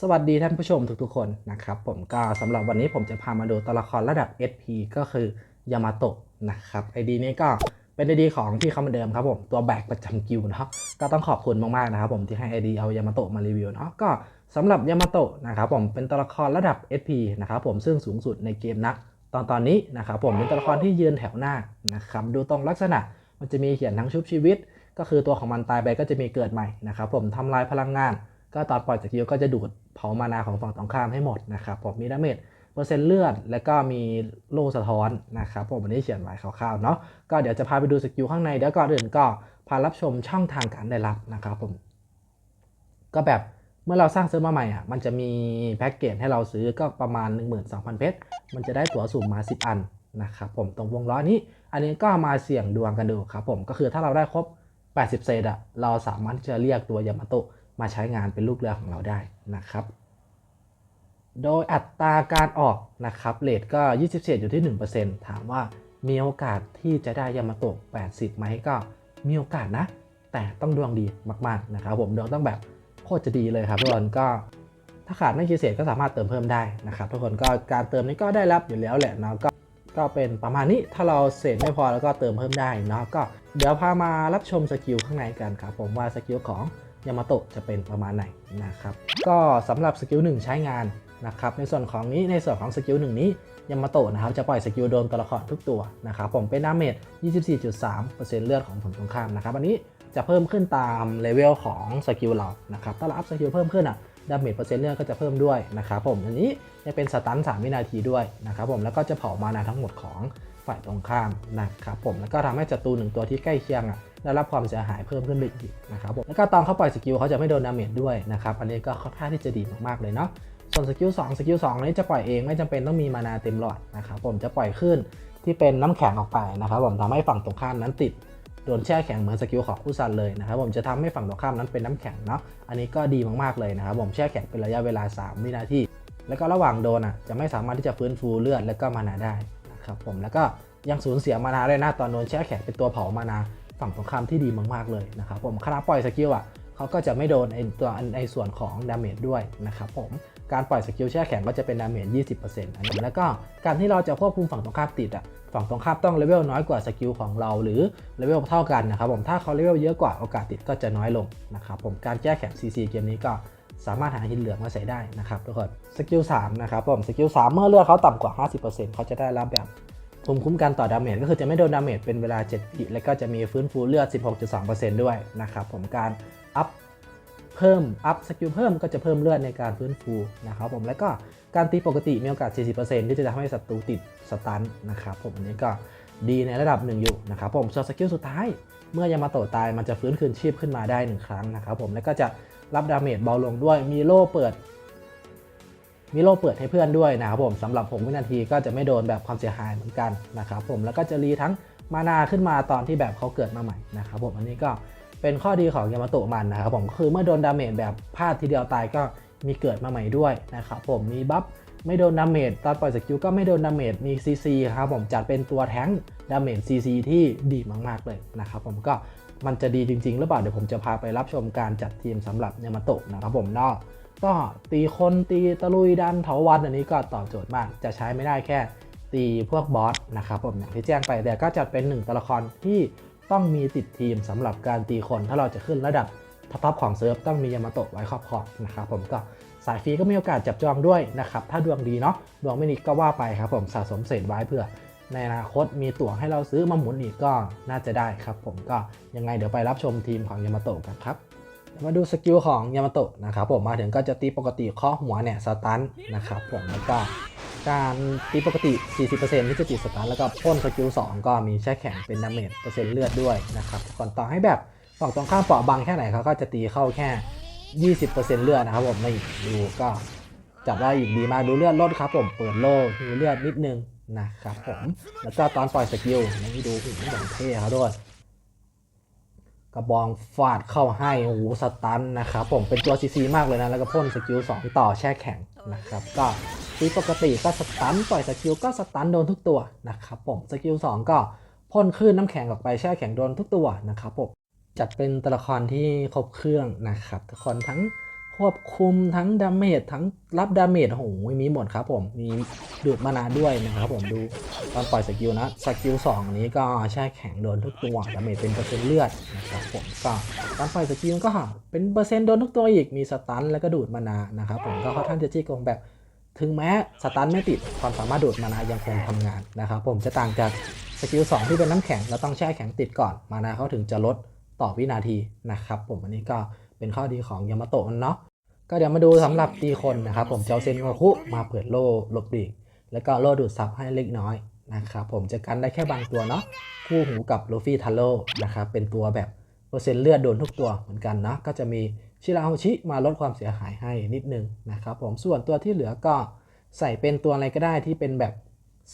สวัสดีท่านผู้ชมทุกๆคนนะครับผมก็สำหรับวันนี้ผมจะพามาดูตัวละครระดับ SP ก็คือยามาโตะนะครับไอดีนี้ก็เป็นไอดีของพี่เขาเหมือนเดิมครับผมตัวแบกประจำกิวเนาะก็ต้องขอบคุณมากๆนะครับผมที่ให้ไอดีเอายามาโตะมารีวิวเนาะก็สำหรับยามาโตะนะครับผมเป็นตัวละครระดับ SP นะครับผมซึ่งสูงสุดในเกมนักตอนตอนนี้นะครับผมเป็นตัวละครที่ยืนแถวหน้านะครับดูตรงลักษณะมันจะมีเขียนทั้งชุบชีวิต ก็คือตัวของมันตายไปก็จะมีเกิดใหม่นะครับผมทำลายพลังงาน ก็ตอนปล่อยสกิลก็จะดูดเผามานาของฝั่งตรงข้ามให้หมดนะครับผมมีดาเมจเปอร์เซ็นต์เลือด และก็มีโล่สะท้อนนะครับผมวันนี้เขียนไว้คร่าวๆเนาะก็เดี๋ยวจะพาไปดูสกิลข้างในเดี๋ยวก่อนอื่นก็พารับชมช่องทางการได้รับนะครับผมก็แบบเมื่อเราสร้างเซิร์ฟมาใหม่อะมันจะมีแพ็กเกจให้เราซื้อก็ประมาณ 12,000 เพชรมันจะได้ตั๋วสุ่มมา 10 อันนะครับผมตรงวงล้อนี้ อันนี้ก็มาเสี่ยงดวงกันดูครับผมก็คือถ้าเราได้ครบ 80 เซตอะเราสามารถที่จะเรียกตัวยามาโตะ มาใช้งานเป็นลูกเรือของเราได้นะครับ โดยอัตราการออกนะครับเลทก็ 27 อยู่ที่ 1%ถามว่ามีโอกาสที่จะได้ยามาโตะ80 ไหมก็มีโอกาสนะ แต่ต้องดวงดีมากๆนะครับผมดวงต้องแบบโคตรจะดีเลยครับทุกคนก็ถ้าขาดไม่กี่เศษก็สามารถเติมเพิ่มได้นะครับทุกคนก็การเติมนี้ก็ได้รับอยู่แล้วแหละเนาะก็ก็เป็นประมาณนี้ถ้าเราเศษไม่พอแล้วก็เติมเพิ่มได้เนาะก็เดี๋ยวพามารับชมสกิลข้างในกันครับผมว่าสกิลของ ยามาโตะจะเป็นประมาณไหนนะครับก็สำหรับสกิล1ใช้งานนะครับในส่วนของนี้ในส่วนของสกิล1นี้ยามาโตะนะครับจะปล่อยสกิลโดนตัวละครทุกตัวนะครับผมเป็นดาเมจ 24.3%เลือดของผลตรงข้ามนะครับอันนี้จะเพิ่มขึ้นตามเลเวลของสกิลเรานะครับถ้าเราอัพสกิลเพิ่มขึ้นอะดาเมจเปอร์เซ็นต์เลือดก็จะเพิ่มด้วยนะครับผมอันนี้จะเป็นสตัน 3 วินาทีด้วยนะครับผมแล้วก็จะเผามานาทั้งหมดของฝ่ายตรงข้ามนะครับผมแล้วก็ทำให้ศัตรูหนึ่งตัวที่ใกล้เคียงอะ ได้รับความเสียหายเพิ่มขึ้นไปอีกนะครับผมแล้วก็ตอนเขาปล่อยสกิลเขาจะไม่โดนดาเมจด้วยนะครับอันนี้ก็ค่อนข้างที่จะดีมากๆเลยเนาะส่วนสกิล2สกิล2นี้จะปล่อยเองไม่จำเป็นต้องมีมานาเต็มหลอดนะครับผมจะปล่อยขึ้นที่เป็นน้ำแข็งออกไปนะครับผมทำให้ฝั่งตรงข้ามนั้นติดโดนแช่แข็งเหมือนสกิลของคู่ซันเลยนะครับผมจะทำให้ฝั่งตรงข้ามนั้นเป็นน้ำแข็งเนาะอันนี้ก็ดีมากๆเลยนะครับผมแช่แข็งเป็นระยะเวลา 3 วินาทีแล้วก็ระหว่างโดนอะจะไม่สามารถที่จะฟื้นฟูเลือดและก็มานาได้นะครับผมแล้วก็ยังสูญเสียมานาด้วยนะตอนโดนแช่แข็งเป็นตัวเผามานา ฝั่งตรงข้ามที่ดีมากๆเลยนะครับผมขณะปล่อยสกิลอะเขาก็จะไม่โดนไอตัวในส่วนของดาเมจด้วยนะครับผมการปล่อยสกิลแช่แข็งก็จะเป็นดาเมจ 20%อันนี้แล้วก็การที่เราจะควบคุมฝั่งตรงข้ามติดอะฝั่งตรงข้ามต้องเลเวลน้อยกว่าสกิลของเราหรือเลเวลเท่ากันนะครับผมถ้าเขาเลเวลเยอะกว่าโอกาสติดก็จะน้อยลงนะครับผมการแก้แข็ง CC เกมนี้ก็สามารถหาหินเหลืองมาใส่ได้นะครับทุกคนสกิล3นะครับผมสกิล3เมื่อเลือดเขาต่ำกว่า 50%เขาจะได้รับแบบ ภูมิคุ้มกันต่อดาเมจก็คือจะไม่โดนดาเมจเป็นเวลา7วิแล้วก็จะมีฟื้นฟูเลือด 16.2%ด้วยนะครับผมการอัพเพิ่มอัพสกิลเพิ่มก็จะเพิ่มเลือดในการฟื้นฟูนะครับผมแล้วก็การตีปกติมีโอกาส 40%ที่จะทำให้ศัตรูติดสตันนะครับผมอันนี้ก็ดีในระดับหนึ่งอยู่นะครับผมส่วนสกิลสุดท้าย เมื่อยามาโตตายมันจะฟื้นคืนชีพขึ้นมาได้หนึ่งครั้งนะครับผมแล้วก็จะรับดาเมจเบาลงด้วยมีโล่เปิด มีโลเปิดให้เพื่อนด้วยนะครับผมสำหรับผมวินาทีก็จะไม่โดนแบบความเสียหายเหมือนกันนะครับผมแล้วก็จะรีทั้งมานาขึ้นมาตอนที่แบบเขาเกิดมาใหม่นะครับผมอันนี้ก็เป็นข้อดีของยามาโตะมันนะครับผมคือเมื่อโดนดาเมจแบบพลาดทีเดียวตายก็มีเกิดมาใหม่ด้วยนะครับผมมีบัฟไม่โดนดาเมจตอนปล่อยสกิลก็ไม่โดนดาเมจมี CC ครับผมจัดเป็นตัวแท้งดาเมจ CC ที่ดีมากๆเลยนะครับผมก็มันจะดีจริงๆหรือเปล่าเดี๋ยวผมจะพาไปรับชมการจัดทีมสำหรับยามาโตะนะครับผมเนาะ ก็ตีคนตีตะลุยดันเถาวันอันนี้ก็ตอบโจทย์มาก จะใช้ไม่ได้แค่ตีพวกบอสนะครับผมอย่างที่แจ้งไปแต่ก็จัดเป็นหนึ่งตัวละครที่ต้องมีติดทีมสำหรับการตีคนถ้าเราจะขึ้นระดับท็อปๆของเซิร์ฟต้องมียามาโตะไว้ครอบครองนะครับผมก็สายฟรีก็มีโอกาสจับจองด้วยนะครับถ้าดวงดีเนาะดวงไม่ดีก็ว่าไปครับผมสะสมเศษไว้เพื่อ ในอนาคตมีตั๋วให้เราซื้อมาหมุนอีกก็น่าจะได้ครับผมก็ยังไงเดี๋ยวไปรับชมทีมของยามาโตะกันครับ มาดูสกิลของยามาโตะนะครับผมมาถึงก็จะตีปกติข้อหัวเนี่ยสตันนะครับผมแล้วก็การตีปกติ 40%ที่จะติดสตันแล้วก็พ่นสกิล 2 ก็มีแช่แข็งเป็นดาเมจเปอร์เซ็นต์เลือดด้วยนะครับ ก่อนต่อให้แบบฝั่งตรงข้ามเปราะบางแค่ไหนเขาก็จะตีเข้าแค่ 20%เลือดนะครับผมนี่ดูก็จับได้อีกดีมากดูเลือดลดครับผมเปิดโล่มีเลือดนิดนึงนะครับผม แล้วก็ตอนปล่อยสกิลนี่ดูถึงอย่างเท่ครับด้วย กระบองฟาดเข้าให้โอ้โหสตันนะครับผมเป็นตัวซีซีมากเลยนะ แล้วก็พ่นสกิล2ต่อแช่แข็งนะครับ ก็ตีปกติก็สตันปล่อยสกิลก็สตันโดนทุกตัวนะครับผมสกิล2ก็พ่นคลื่นน้ำแข็งออกไปแช่แข็งโดนทุกตัวนะครับผมจัดเป็นตัวละครที่ครบเครื่องนะครับทุกคนทั้ง คควบคุมทั้งดาเมจทั้งรับดาเมจโอ้โหมีหมดครับผมมีดูดมานาด้วยนะครับผมดูตอนปล่อยสกิลนะสกิลสองอันนี้ก็แช่แข็งโดนทุกตัวดาเมจเป็นเปอร์เซ็นต์เลือดนะครับผมก็ตอนปล่อยสกิลก็เป็นเปอร์เซ็นต์โดนทุกตัวอีกมีสตันแล้วก็ดูดมานานะครับผมก็ค่อนข้างจะจี้โกงแบบถึงแม้สตันไม่ติดความสามารถดูดมานายังคงทำงานนะครับผมจะต่างจากสกิล2ที่เป็นน้ำแข็งเราต้องแช่แข็งติดก่อนมานาเขาถึงจะลดต่อวินาทีนะครับผมอันนี้ก็ เป็นข้อดีของยามาโตะมันเนาะก็เดี๋ยวมาดูสำหรับตีคนนะครับผมเจ้าเซนโงคุมาเปิดโล่หลบหลีกแล้วก็โล่ดูดซับให้เล็กน้อยนะครับผมจะกันได้แค่บางตัวเนาะคู่หูกับลูฟี่ทัลโลนะครับเป็นตัวแบบเปอร์เซ็นต์เลือดโดนทุกตัวเหมือนกันนะก็จะมีชิราโฮชิมาลดความเสียหายให้นิดนึงนะครับผมส่วนตัวที่เหลือก็ใส่เป็นตัวอะไรก็ได้ที่เป็นแบบ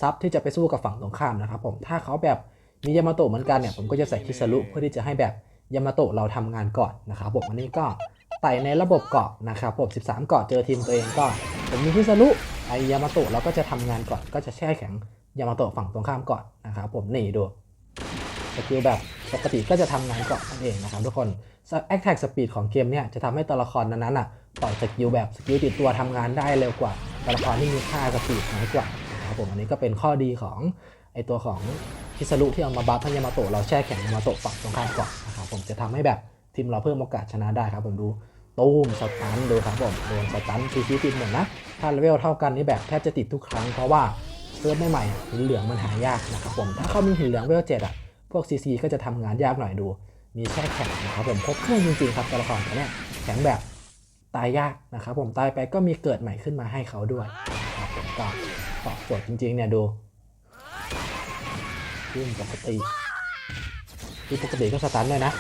ซับที่จะไปสู้กับฝั่งตรงข้ามนะครับผมถ้าเขาแบบมียามาโตะเหมือนกันเนี่ยผมก็จะใส่คิสรุเพื่อที่จะให้แบบ ยามาโตะเราทำงานก่อนนะครับผมอันนี้ก็ไต่ในระบบเกาะนะครับผม13 เกาะเจอทีมตัวเองก็ผมมีคิสรุไอยามาโตะเราก็จะทำงานก่อนก็จะแช่แข็งยามาโตะฝั่งตรงข้ามก่อนนะครับผมนี่ดูสกิลแบบปกติก็จะทำงานก่อนนั่นเองนะครับทุกคน Attack Speed ของเกมเนี่ยจะทำให้ตัวละครนั้นๆอะปล่อยสกิลแบบสกิลติดตัวทำงานได้เร็วกว่าตัวละครที่มีค่าสปีดน้อยกว่านะครับผมอันนี้ก็เป็นข้อดีของไอตัวของคิสรุที่เอามาบัฟให้ยามาโตะเราแช่แข็งยามาโตะฝั่งตรงข้ามก่อนนะ ผมจะทำให้แบบทีมเราเพิ่มโอกาสชนะได้ครับผมดูตูมสตันดูครับผมโดนสตันซีซีติดหมดนะ ถ้าเลเวลเท่ากันนี่แบบแทบจะติดทุกครั้งเพราะว่าเซิร์ฟใหม่หินเหลืองมันหายากนะครับผมถ้าเขามีหินเหลืองเวลเจ็ดอะพวก CC ก็จะทำงานยากหน่อยดู มีแช่แข็งนะครับผมครบเครื่องจริงๆครับตัวละครตัวเนี้ยแข็งแบบตายยากนะครับผมตายไปก็มีเกิดใหม่ขึ้นมาให้เขาด้วยครับผมก็ตอบโจทย์จริงๆเนี่ยดูขึ้นปกติ ที่ปกติก็สตันเลยนะ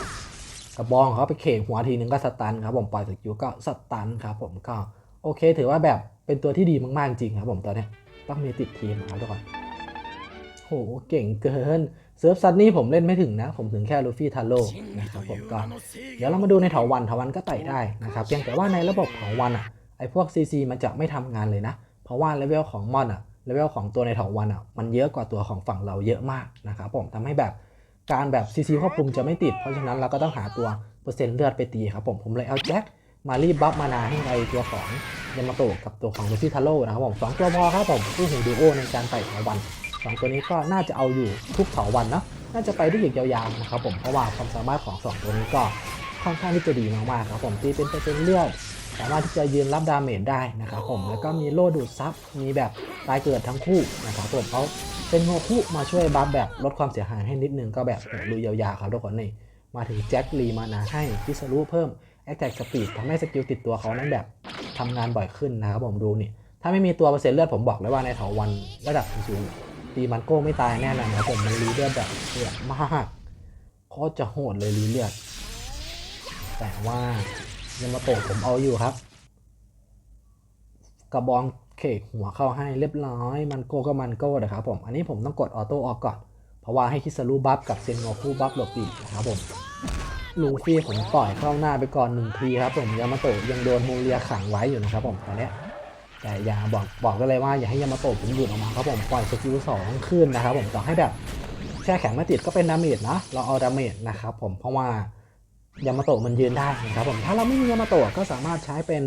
กระบองเขาไปเข่งหัวทีนึงก็สตันครับผมปล่อยสกิลก็สตันครับผมก็โอเค ถือว่าแบบเป็นตัวที่ดีมากๆจริงครับผมตอนเนี้ยต้องมีติดทีมครับทุกคนโหเก่งเกินเซิร์ฟซันนี่ผมเล่นไม่ถึงนะ ผมถึงแค่ลูฟี่ทาโร่นะครับผมก็เดี๋ยวเรามาดูในเถาวันเถาวันก็ไต่ได้นะครับเพียงแต่ว่าในระบบเถาวันอะไอพวก CC มันจะไม่ทำงานเลยนะ เพราะว่าเลเวลของมอนอะเลเวลของตัวในเถาวันอะมันเยอะกว่าตัวของฝั่งเราเยอะมากนะครับผมทำให้แบบ การแบบ CC ควบคุมจะไม่ติด เพราะฉะนั้นเราก็ต้องหาตัวเปอร์เซ็นต์เลือดไปตีครับผมผมเลยเอาแจ็คมารีบบัฟมานาให้ไอตัวของยามาโตะกับตัวของลูฟี่ทาโร่นะครับผมสองตัวพอครับผมคู่หูดูโอในการไต่เถาวันสองตัวนี้ก็น่าจะเอาอยู่ทุกเถาวันเนาะน่าจะไปได้อีกยาวๆนะครับผมเพราะว่าความสามารถของสองตัวนี้ก็ค่อนข้างที่จะดีมากๆครับผมตีเป็นเปอร์เซ็นต์เลือดสามารถที่จะยืนรับดาเมจได้นะครับผมแล้วก็มีโล่ดูดซับมีแบบตายเกิดทั้งคู่นะครับผมเขา เป็นโงคุมาช่วยบัฟแบบลดความเสียหายให้นิดนึงก็แบบโหลุยยาวๆครับทุกคนนี่มาถึงแจ็คลีมานาให้พิสรุเพิ่ม Attack Speed ทำให้สกิลติดตัวเขานั้นแบบทำงานบ่อยขึ้นนะครับผมดูนี่ถ้าไม่มีตัวเปอร์เซ็นต์เลือดผมบอกเลยว่าในเถาวันระดับสูงตีมันโก้ไม่ตายแน่นอนครับผมมันรีเลือดแบบเดือดมากโคตรจะโหดเลยรีเลือด แต่ว่ายังมาโตะผมเอาอยู่ครับ กระบอง เขกหัวเข้าให้เรียบร้อย มันโก้ก็มันโก้นะครับผม อันนี้ผมต้องกดออโต้ออกก่อน เพราะว่าให้คิสรูบัฟกับเซนโงคูบัฟหลบอีกนะครับผมลุงฟี่ผมต่อยเข้าหน้าไปก่อนหนึ่งทีครับผมยามาโตะยังโดนโมเรียขังไว้อยู่นะครับผมตอนเนี้ยแต่อย่าบอกบอกได้เลยว่าอย่าให้ยามาโตะผมหยุดออกมาครับผมปล่อยสกิลสองขึ้นนะครับผมต่อให้แบบแช่แข็งไม่ติดก็เป็นดาเมจนะเราเอาดาเมจนะครับผมเพราะว่ายามาโตะมันยืนได้นะครับผมถ้าเราไม่มียามาโตะก็สามารถใช้เป็น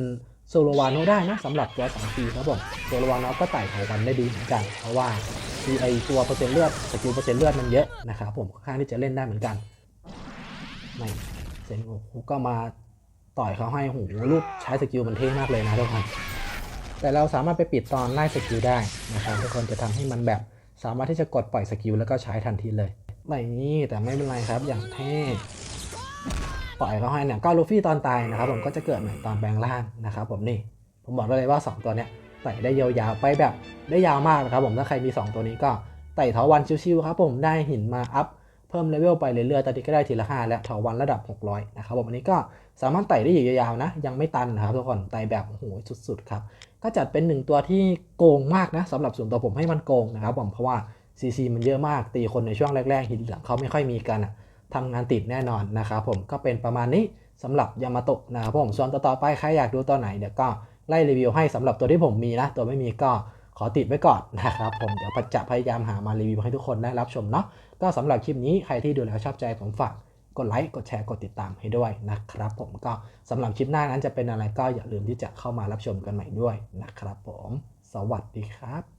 โซโลวานโนได้นะสำหรับตัวสองปีครับผมโซโลวานโนก็ไต่เถาวันได้ดีเหมือนกัน เพราะว่าคือไอตัวเปอร์เซ็นต์เลือดสกิลเปอร์เซ็นต์เลือดมันเยอะนะครับผมค่อนข้างที่จะเล่นได้เหมือนกันไม่เซนโงคุก็มาต่อยเขาให้หูลูกใช้สกิลมันเท่มากเลยนะทุกคนแต่เราสามารถไปปิดตอนไล่สกิลได้นะครับทุกคนจะทำให้มันแบบสามารถที่จะกดปล่อยสกิลแล้วก็ใช้ทันทีเลยไม่นี่แต่ไม่เป็นไรครับอย่างเท่ ปล่อยเขาให้เนี่ยก็ลูฟี่ตอนตายนะครับผมก็จะเกิดใหม่ตอนแปลงร่างนะครับผมนี่ผมบอกได้เลยว่า 2 ตัวเนี้ยไต่ได้ยาวๆไปแบบได้ยาวมากนะครับผมถ้าใครมี 2 ตัวนี้ก็ไต่เถาวันชิวๆครับผมได้หินมาอัพเพิ่มเลเวลไปเรื่อยๆตอนนี้ก็ได้ทีละ5และเถาวันระดับ 600นะครับผมอันนี้ก็สามารถไต่ได้อีกยาวๆนะ ยังไม่ตันนะครับทุกคนไต่แบบโอ้โหสุดๆครับก็จัดเป็นหนึ่งตัวที่โกงมากนะสำหรับส่วนตัวผมให้มันโกงนะครับผมเพราะว่า CC มันเยอะมากตีคนในช่วงแรกๆหินเหลืองเขาไม่ค่อยมีกันอะ ทำงานติดแน่นอนนะครับผมก็เป็นประมาณนี้สำหรับยามาโตะนะครับผมส่วนต่อๆไปใครอยากดูตัวไหนเดี๋ยวก็ไล่รีวิวให้สำหรับตัวที่ผมมีนะ ตัวไม่มีก็ขอติดไว้ก่อนนะครับผมเดี๋ยวจะพยายามหามารีวิวให้ทุกคนได้รับชมเนาะก็สำหรับคลิปนี้ใครที่ดูแล้วชอบใจผมฝากกดไลค์กดแชร์กดติดตามให้ด้วยนะครับผมก็สำหรับคลิปหน้านั้นจะเป็นอะไรก็อย่าลืมที่จะเข้ามารับชมกันใหม่ด้วยนะครับผม สวัสดีครับ